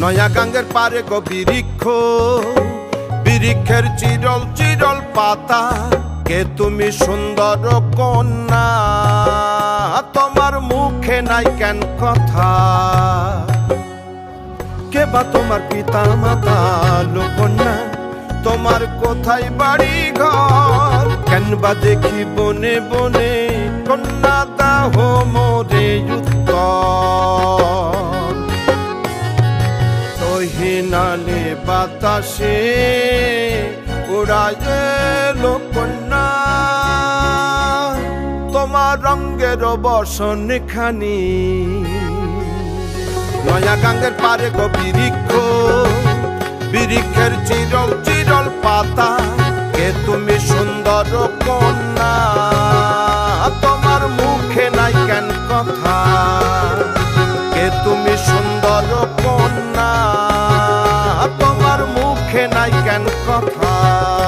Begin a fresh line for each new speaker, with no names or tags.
নয়া গাঙ্গের পারে গো বিরিক্ষ বিরিক্ষের চিরল চিরল পাতা, কে তুমি সুন্দর কন্যা? তোমার মুখে নাই কেন কথা? কে বা তোমার পিতা মাতা লোকন্যা? তোমার কোথায় বাড়ি ঘর? কেন বা দেখি বনে বনে কন্যা দাহ তহিনালে বাতাসে উড়ায় লোকন্যা। তোমার রঙ্গের বসন খানি। নয়া গাঙ্গের পারে গো বিরিক্ষ। বিরিক্ষের চিরল চিরল পাতা। কে তুমি সুন্দর কন্যা। তোমার মুখে নাই কেন কথা। কে তুমি সুন্দর কন্যা তোমার মুখে নাই কেন কথা